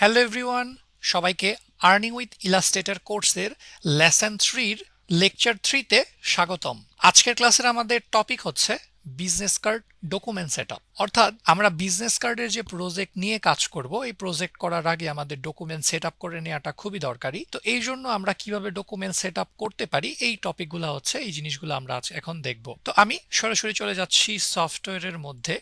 Hello everyone সবাইকে earning with Illustrator কোর্সের lesson থ্রির লেকচার থ্রিতে স্বাগতম। আজকের ক্লাসের আমাদের টপিক হচ্ছে বিজনেস কার্ড ডকুমেন্ট সেট অর্থাৎ আমরা বিজনেস কার্ডের যে প্রজেক্ট নিয়ে কাজ করব, এই প্রজেক্ট করার আগে আমাদের ডকুমেন্ট সেট আপ করে নেওয়াটা খুবই দরকারি। তো এই জন্য আমরা কীভাবে ডকুমেন্ট সেট করতে পারি, এই টপিকগুলো হচ্ছে এই জিনিসগুলো আমরা আজ এখন দেখব। তো আমি সরাসরি চলে যাচ্ছি সফটওয়্যারের মধ্যে।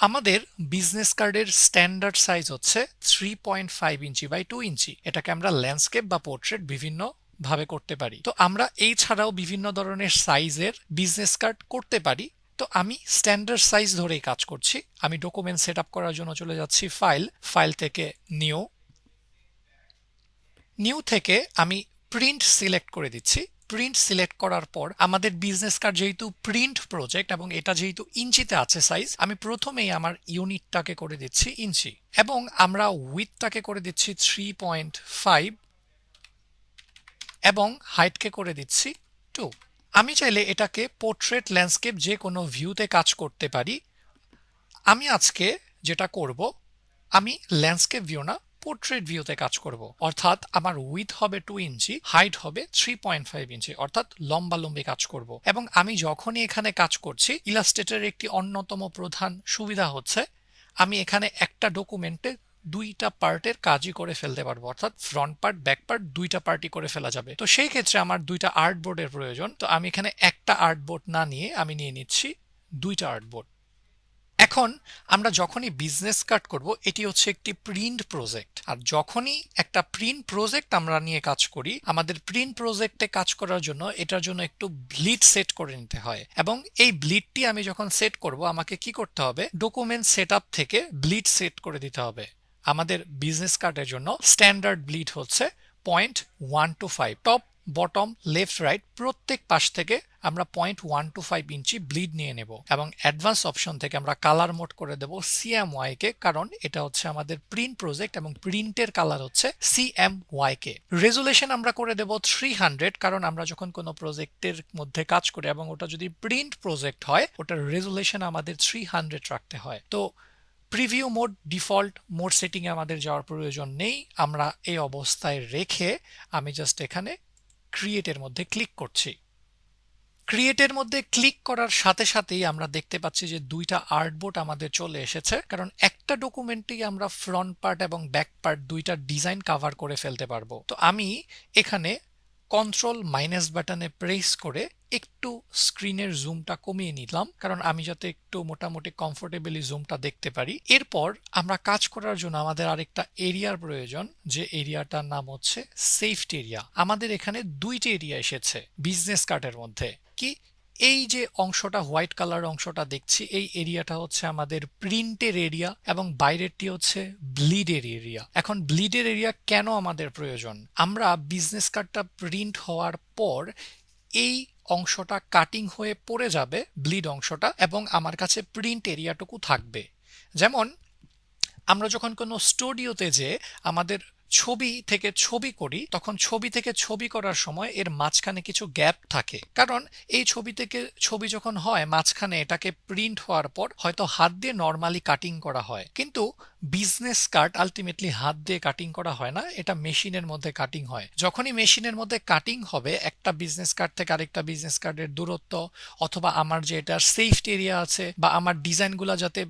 আমাদের বিজনেস কার্ডের স্ট্যান্ডার্ড সাইজ হচ্ছে three point five inch by two inch. এটাকে আমরা ল্যান্ডস্কেপ বা পোর্ট্রেট বিভিন্ন ভাবে করতে পারি। তো আমরা এই ছাড়াও বিভিন্ন ধরনের সাইজের বিজনেস কার্ড করতে পারি। তো আমি স্ট্যান্ডার্ড সাইজ ধরেই কাজ করছি। আমি ডকুমেন্ট সেট আপ করার জন্য চলে যাচ্ছি ফাইল ফাইল থেকে নিউ নিউ থেকে আমি প্রিন্ট সিলেক্ট করে দিচ্ছি। প্রিন্ট সিলেক্ট করার পর আমাদের বিজনেস কার্ড যেহেতু প্রিন্ট প্রজেক্ট এবং এটা যেহেতু ইঞ্চিতে আছে সাইজ আমি প্রথমেই আমার ইউনিটটাকে করে দিচ্ছি ইঞ্চি এবং আমরা উইথটাকে করে দিচ্ছি থ্রি পয়েন্ট ফাইভ এবং হাইটকে করে দিচ্ছি টু আমি চাইলে এটাকে পোর্ট্রেট ল্যান্ডস্কেপ যে কোনো ভিউতে কাজ করতে পারি। আমি আজকে যেটা করব, আমি ল্যান্ডস্কেপ ভিউ না পোর্ট্রেট ভিউতে কাজ করব। অর্থাৎ আমার উইথ হবে টু ইঞ্চি হাইট হবে থ্রি পয়েন্ট ফাইভ ইঞ্চি অর্থাৎ লম্বা লম্বি কাজ করব। এবং আমি যখনই এখানে কাজ করছি ইলাস্ট্রেটের একটি অন্যতম প্রধান সুবিধা হচ্ছে, আমি এখানে একটা ডকুমেন্টে দুইটা পার্টের কাজই করে ফেলতে পারব। অর্থাৎ ফ্রন্ট পার্ট ব্যাক পার্ট দুইটা পার্টি করে ফেলা যাবে। তো সেই ক্ষেত্রে আমার দুইটা আর্ট বোর্ডের প্রয়োজন। তো আমি এখানে একটা আর্ট বোর্ড না নিয়ে আমি নিয়ে নিচ্ছি দুইটা আর্ট বোর্ড এখন আমরা যখনই বিজনেস কার্ড করব, এটি হচ্ছে একটি প্রিন্ট প্রজেক্ট আর যখনই একটা প্রিন্ট প্রজেক্ট আমরা নিয়ে কাজ করি, আমাদের প্রিন্ট প্রজেক্টে কাজ করার জন্য এটার জন্য একটু ব্লিড সেট করে নিতে হয়। এবং এই ব্লিডটি আমি যখন সেট করব, আমাকে কি করতে হবে? ডকুমেন্ট সেট থেকে ব্লিড সেট করে দিতে হবে। আমাদের বিজনেস কার্ডের জন্য স্ট্যান্ডার্ড ব্লিড হচ্ছে point one two five top bottom left right প্রত্যেক পাশ থেকে আমরা point one two five inch bleed নিয়ে নেব এবং অ্যাডভান্স অপশন থেকে আমরা কালার মোড করে দেব সিএমওয়াই কে কারণ এটা হচ্ছে আমাদের প্রিন্ট প্রজেক্ট এবং প্রিন্টের কালার হচ্ছে সিএমওয়াই কে রেজুলেশন আমরা করে দেব থ্রি হান্ড্রেড কারণ আমরা যখন কোনো প্রজেক্টের মধ্যে কাজ করি এবং ওটা যদি প্রিন্ট প্রজেক্ট হয়, ওটার রেজুলেশন আমাদের থ্রি হান্ড্রেড রাখতে হয়। তো প্রিভিউ মোড ডিফল্ট মোড সেটিংয়ে আমাদের যাওয়ার প্রয়োজন নেই। আমরা এই অবস্থায় রেখে আমি জাস্ট এখানে ক্রিয়েটের মধ্যে ক্লিক করছি। ক্রিয়েটের মধ্যে ক্লিক করার সাথে সাথেই আমরা দেখতে পাচ্ছি যে দুইটা আর্টবোর্ড আমাদের চলে এসেছে, কারণ একটা ডকুমেন্টেই আমরা ফ্রন্ট পার্ট এবং ব্যাক পার্ট দুইটা ডিজাইন কাভার করে ফেলতে পারব। তো আমি এখানে কন্ট্রোল মাইনাস বাটনে প্রেস করে একটু স্ক্রিনের জুমটা কমিয়ে নিলাম, কারণ আমি যাতে একটু মোটামুটি কমফোর্টেবলি জুমটা দেখতে পারি। এরপর আমরা কাজ করার জন্য আমাদের আরেকটা এরিয়ার প্রয়োজন, যে এরিয়াটার নাম হচ্ছে সেফটি এরিয়া আমাদের এখানে দুইটি এরিয়া এসেছে বিজনেস কার্ডের মধ্যে। কি? এই যে অংশটা, হোয়াইট কালার অংশটা দেখছি, এই এরিয়াটা হচ্ছে আমাদের প্রিন্টের এরিয়া এবং বাইরেরটি হচ্ছে ব্লিডের এরিয়া। এখন ব্লিডের এরিয়া কেন আমাদের প্রয়োজন? আমরা বিজনেস কার্ডটা প্রিন্ট হওয়ার পর এই অংশটা কাটিং হয়ে পড়ে যাবে, ব্লিড অংশটা, এবং আমার কাছে প্রিন্ট এরিয়াটুকু থাকবে। যেমন, আমরা যখন কোনো স্টুডিওতে যে আমাদের ছবি থেকে ছবি করি, তখন ছবি থেকে ছবি করার সময় এর মাঝখানে কিছু গ্যাপ থাকে। কারণ এই ছবি থেকে ছবি যখন হয়, মাঝখানে এটাকে প্রিন্ট হওয়ার পর হয়তো হাত দিয়ে নর্মালি কাটিং করা হয়। কিন্তু বিজনেস কার্ড আলটিমেটলি হাত দিয়ে কাটিং করা হয় না, এটা মেশিনের মধ্যে কাটিং হয়। যখনই মেশিনের মধ্যে কাটিং হবে, একটা বিজনেস কার্ড থেকে আরেকটা বিজনেস কার্ডের দূরত্ব, অথবা আমার যে এটার সেফটি এরিয়া আছে, বা আমার ডিজাইনগুলো যাতে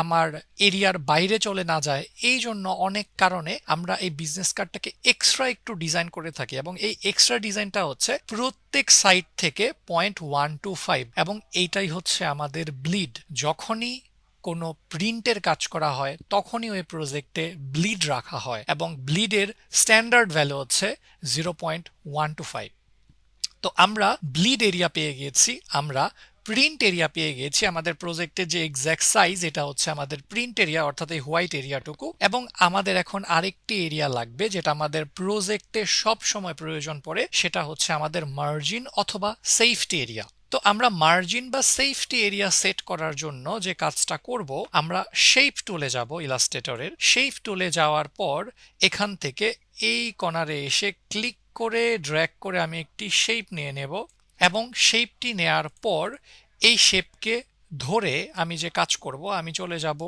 আমার এরিয়ার বাইরে চলে না যায়, এই জন্য অনেক কারণে আমরা এই বিজনেস কার্ডটাকে এক্সট্রা একটু ডিজাইন করে থাকি এবং এই এক্সট্রা ডিজাইনটা হচ্ছে প্রত্যেক সাইড থেকে পয়েন্ট ওয়ান টু ফাইভ এবং এইটাই হচ্ছে আমাদের ব্লিড যখনই কোনো প্রিন্টের কাজ করা হয়, তখনই ওই প্রজেক্টে ব্লিড রাখা হয় এবং ব্লিডের স্ট্যান্ডার্ড ভ্যালু হচ্ছে zero point one two five তো আমরা ব্লিড এরিয়া পেয়ে গিয়েছি, আমরা প্রিন্ট এরিয়া পেয়ে গেছি আমাদের প্রজেক্টের যে এক্স্যাক্ট সাইজ এটা হচ্ছে আমাদের প্রিন্ট এরিয়া অর্থাৎ এই হোয়াইট এরিয়াটুকু এবং আমাদের এখন আরেকটি এরিয়া লাগবে, যেটা আমাদের প্রজেক্টে সব সময় প্রয়োজন পড়ে, সেটা হচ্ছে আমাদের মার্জিন অথবা সেফটি এরিয়া তো আমরা মার্জিন বা সেফটি এরিয়া সেট করার জন্য যে কাজটা করব, আমরা শেপ টুলে যাব ইলাস্ট্রেটরের শেপ টুলে যাওয়ার পর এখান থেকে এই কর্নারে এসে ক্লিক করে ড্র্যাগ করে আমি একটি শেপ নিয়ে নেব। এবং শেপটি নেয়ার পর এই শেপকে ধরে আমি যে কাজ করব, আমি চলে যাব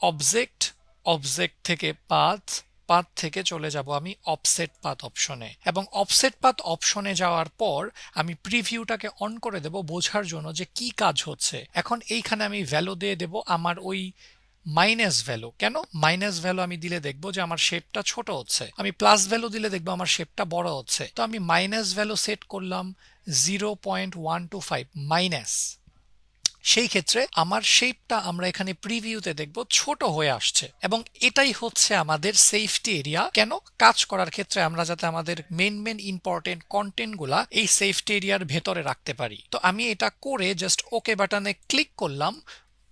অবজেক্ট অবজেক্ট থেকে পাথ পাথ থেকে চলে যাব আমি অফসেট পাথ অপশনে এবং অফসেট পাথ অপশনে যাওয়ার পর আমি প্রিভিউটাকে অন করে দেব, বোঝার জন্য যে কি কাজ হচ্ছে। এখন এইখানে আমি ভ্যালু দিয়ে দেব, আমার ওই মাইনাস ভ্যালু কেন? মাইনাস ভ্যালু আমি দিলে দেখব যে আমার শেপটা ছোট হচ্ছে। আমি প্লাস ভ্যালু দিলে দেখব আমার শেপটা বড় হচ্ছে। তো আমি মাইনাস ভ্যালু সেট করলাম zero point one two five minus সেই ক্ষেত্রে আমার শেপটা আমরা এখানে প্রিভিউতে দেখব ছোট হয়ে আসছে। এবং এটাই হচ্ছে আমাদের সেফটি এরিয়া কেন? কাজ করার ক্ষেত্রে আমরা যাতে আমাদের মেন মেন ইম্পর্টেন্ট কন্টেন্টগুলা এই সেফটি এরিয়ার ভেতরে রাখতে পারি। তো আমি এটা করে জাস্ট ওকে বাটনে ক্লিক করলাম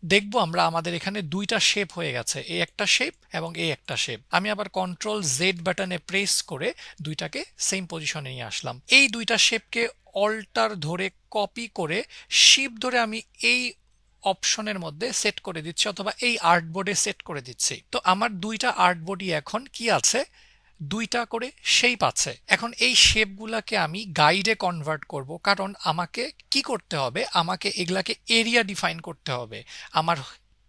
দেখব আমরা আমাদের এখানে দুইটা শেপ হয়ে গেছে এই একটা শেপ এবং এই একটা শেপ আমি আবার কন্ট্রোল জেড বাটনে প্রেস করে দুইটাকে সেম পজিশনে নিয়ে আসলাম। এই দুইটা শেপকে অল্টার ধরে কপি করে শিপ ধরে আমি এই অপশনের মধ্যে সেট করে দিচ্ছি অথবা এই আর্টবোর্ডে সেট করে দিচ্ছি। তো আমার দুইটা আর্টবোর্ডই এখন কি আছে? দুইটা করে শেপ আছে। এখন এই শেপগুলাকে আমি গাইডে কনভার্ট করব, কারণ আমাকে কি করতে হবে? আমাকে এগুলাকে এরিয়া ডিফাইন করতে হবে। আমার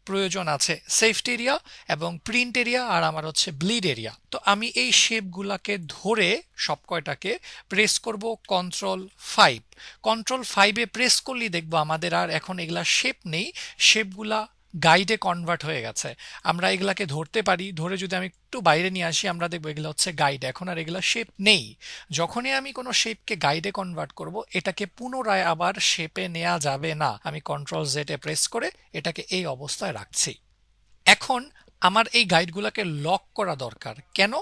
প্রয়োজন আছে সেফট এরিয়া এবং প্রিন্ট এরিয়া আর আমার হচ্ছে ব্লিড এরিয়া তো আমি এই শেপগুলাকে ধরে সব কয়টাকে প্রেস করব কন্ট্রোল ফাইভ কন্ট্রোল ফাইভে প্রেস করলেই দেখব আমাদের আর এখন এগুলা শেপ নেই। শেপগুলা গাইডে কনভার্ট হয়ে গেছে। আমরা এগুলাকে ধরতে পারি, ধরে যদি আমি একটু বাইরে নিয়ে আসি, আমরা দেখব এগুলো হচ্ছে গাইড এখন আর এগুলো শেপ নেই। যখনই আমি কোনো শেপকে গাইডে কনভার্ট করব, এটাকে পুনরায় আবার শেপে নেওয়া যাবে না। আমি কন্ট্রোল জেটে প্রেস করে এটাকে এই অবস্থায় রাখছি। এখন আমার এই গাইডগুলোকে লক করা দরকার। কেন?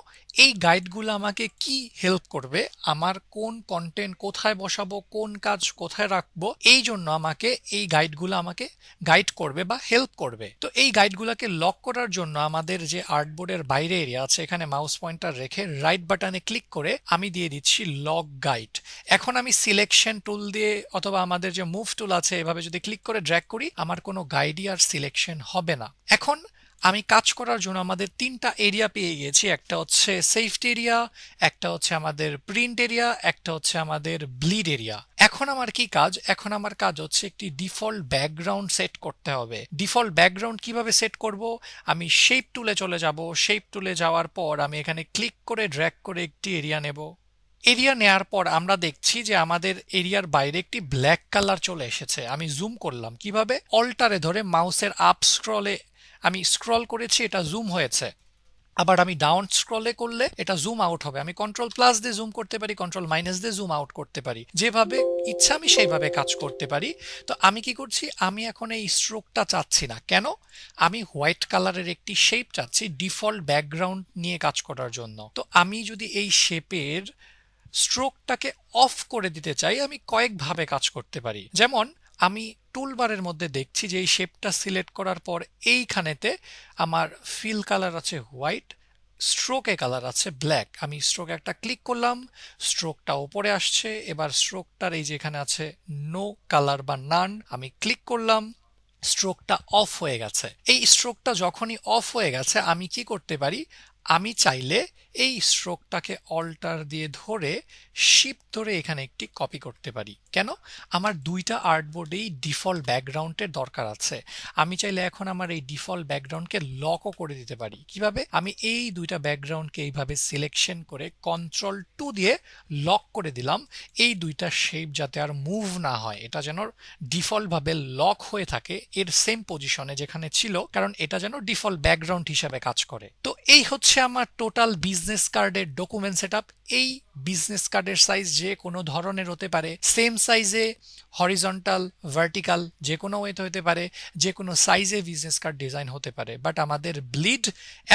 এই গাইডগুলো আমাকে কি হেল্প করবে? আমার কোন কন্টেন্ট কোথায় বসাবো? কোন কাজ কোথায় রাখব? এই জন্য আমাকে এই গাইডগুলো আমাকে গাইড করবে বা হেল্প করবে। তো এই গাইডগুলোকে লক করার জন্য আমাদের যে আর্টবোর্ডের বাইরে এরিয়া আছে, এখানে মাউস পয়েন্টার রেখে রাইট বাটনে ক্লিক করে আমি দিয়ে দিচ্ছি লক গাইড এখন আমি সিলেকশন টুল দিয়ে অথবা আমাদের যে মুভ টুল আছে, এভাবে যদি ক্লিক করে ড্র্যাগ করি, আমার কোনো গাইডই আর সিলেকশন হবে না। এখন আমি কাজ করার জন্য আমাদের তিনটা এরিয়া পেয়ে গেছি। একটা হচ্ছে সেফটি এরিয়া একটা হচ্ছে আমাদের প্রিন্ট এরিয়া একটা হচ্ছে আমাদের ব্লিড এরিয়া এখন আমার কি কাজ? এখন আমার কাজ হচ্ছে একটি ডিফল্ট ব্যাকগ্রাউন্ড সেট করতে হবে। ডিফল্ট ব্যাকগ্রাউন্ড কীভাবে সেট করব? আমি শেপ টুলে চলে যাব। শেপ টুলে যাওয়ার পর আমি এখানে ক্লিক করে ড্র্যাগ করে একটি এরিয়া নেব। এরিয়া নেয়ার পর আমরা দেখছি যে আমাদের এরিয়ার বাইরে একটি ব্ল্যাক কালার চলে এসেছে। আমি জুম করলাম। কীভাবে? অল্টারে ধরে মাউসের আপ স্ক্রলে আমি স্ক্রল করেছি, এটা জুম হয়েছে। আবার আমি ডাউন স্ক্রলে করলে এটা জুম আউট হবে। আমি কন্ট্রোল প্লাস দিয়ে জুম করতে পারি কন্ট্রোল মাইনাস দিয়ে জুম আউট করতে পারি। যেভাবে ইচ্ছা আমি সেইভাবে কাজ করতে পারি। তো আমি কি করছি? আমি এখন এই স্ট্রোকটা চাচ্ছি না। কেন? আমি হোয়াইট কালারের একটি শেপ চাচ্ছি ডিফল্ট ব্যাকগ্রাউন্ড নিয়ে কাজ করার জন্য। তো আমি যদি এই শেপের স্ট্রোকটাকে অফ করে দিতে চাই, আমি কয়েকভাবে কাজ করতে পারি। যেমন, আমি টুলবারের মধ্যে দেখছি যে এই শেপটা সিলেক্ট করার পর এইখানেতে আমার ফিল কালার আছে হোয়াইট স্ট্রোকে কালার আছে ব্ল্যাক আমি স্ট্রোক একটা ক্লিক করলাম স্ট্রোকটা ওপরে আসছে, এবার স্ট্রোকটার এই যে এখানে আছে নো কালার বা নান আমি ক্লিক করলাম স্ট্রোকটা অফ হয়ে গেছে। এই স্ট্রোকটা যখনই অফ হয়ে গেছে, আমি কি করতে পারি? আমি চাইলে এই স্ট্রোকটাকে অল্টার দিয়ে ধরে শিপ ধরে এখানে একটি কপি করতে পারি। কেন? আমার দুইটা আর্টবোর্ডেই ডিফল্ট ব্যাকগ্রাউন্ডের দরকার আছে। আমি চাইলে এখন আমার এই ডিফল্ট ব্যাকগ্রাউন্ডকে লকও করে দিতে পারি। কীভাবে? আমি এই দুইটা ব্যাকগ্রাউন্ডকে এইভাবে সিলেকশন করে কন্ট্রোল টু দিয়ে লক করে দিলাম। এই দুইটা শেপ যাতে আর মুভ না হয়, এটা যেন ডিফল্টভাবে লক হয়ে থাকে এর সেম পজিশনে যেখানে ছিল, কারণ এটা যেন ডিফল্ট ব্যাকগ্রাউন্ড হিসাবে কাজ করে। তো এই হচ্ছে আমার টোটাল বিজনেস কার্ডের ডকুমেন্ট সেট এই বিজনেস কার্ডের সাইজ যে কোনো ধরনের হতে পারে সেম সাইজে হরিজন্টাল ভার্টিক্যাল যে কোনো ওয়েতে হতে পারে, যে কোনো সাইজে বিজনেস কার্ড ডিজাইন হতে পারে। বাট আমাদের ব্লিড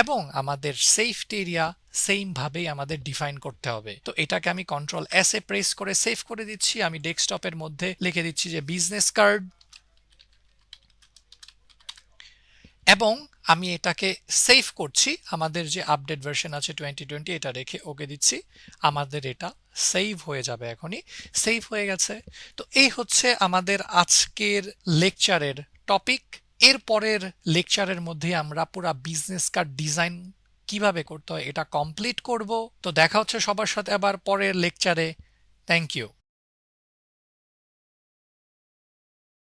এবং আমাদের সেফটি এরিয়া সেমভাবেই আমাদের ডিফাইন করতে হবে। তো এটাকে আমি কন্ট্রোল এস এ প্রেস করে সেভ করে দিচ্ছি। আমি ডেস্কটপের মধ্যে লিখে দিচ্ছি যে বিজনেস কার্ড এবং আমি এটাকে সেভ করছি। আমাদের যে আপডেট ভার্সন আছে টোয়েন্টি টোয়েন্টি এটা রেখে ওকে দিচ্ছি। আমাদের এটা সেভ হয়ে যাবে এখনই। সেভ হয়ে গেছে। তো এই হচ্ছে আমাদের আজকের লেকচারের টপিক এর পরের লেকচারের মধ্যে আমরা পুরা বিজনেস কার্ড ডিজাইন কীভাবে করতে হয়, এটা কমপ্লিট করব। তো দেখা হচ্ছে সবার সাথে আবার পরের লেকচারে থ্যাংক ইউ